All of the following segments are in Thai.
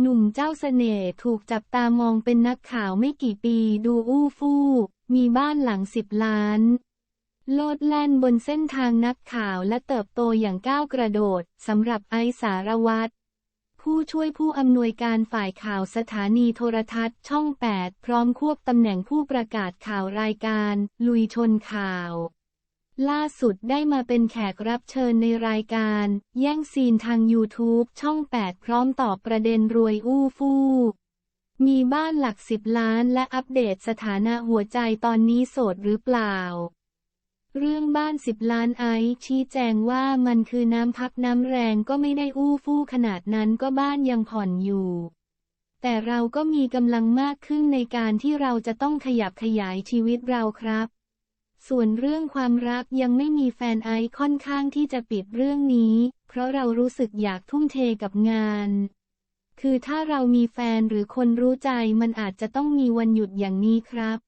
หนุ่มเจ้าเสน่ห์ถูกจับตามองเป็นนักข่าวไม่กี่ปีดูอู้ฟู่ มีบ้านหลังสิบล้าน โลดแล่นบนเส้นทางนักข่าวและเติบโตอย่างก้าวกระโดดสำหรับไอสารวัตรผู้ช่วยผู้อำนวยการฝ่ายข่าวสถานีโทรทัศน์ช่อง 8 พร้อมควบตำแหน่งผู้ประกาศข่าวรายการ ลุยชนข่าว ล่าสุดได้มาเป็นแขกรับเชิญในรายการ แย่งซีนทาง YouTube ช่อง 8 พร้อมตอบประเด็นรวยอู้ฟู่มีบ้านหลักสิบล้านและอัปเดตสถานะหัวใจตอนนี้โสดหรือเปล่า เรื่องบ้านสิบล้านไอชี้แจงว่ามันคือน้ำพักน้ำแรงก็ไม่ได้อู้ฟู่ขนาดนั้นก็บ้านยังผ่อนอยู่ แต่เราก็มีกำลังมากขึ้นในการที่เราจะต้องขยับขยายชีวิตเราครับ ส่วนเรื่องความรักยังไม่มีแฟนไอค่อนข้างที่จะปิดเรื่องนี้ เพราะเรารู้สึกอยากทุ่มเทกับงาน คือถ้าเรามีแฟนหรือคนรู้ใจมันอาจจะต้องมีวันหยุดอย่างนี้ครับ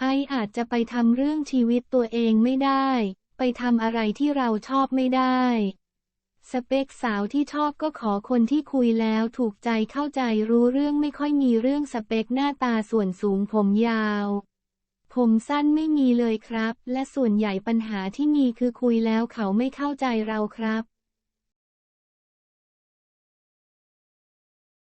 ไออาจจะไปทำเรื่องชีวิตตัวเองไม่ได้ ไปทำอะไรที่เราชอบไม่ได้ สเปคสาวที่ชอบก็ขอคนที่คุยแล้วถูกใจเข้าใจรู้เรื่องไม่ค่อยมีเรื่องสเปคหน้าตาส่วนสูงผมยาว ผมสั้นไม่มีเลยครับ และส่วนใหญ่ปัญหาที่มีคือคุยแล้วเขาไม่เข้าใจเราครับ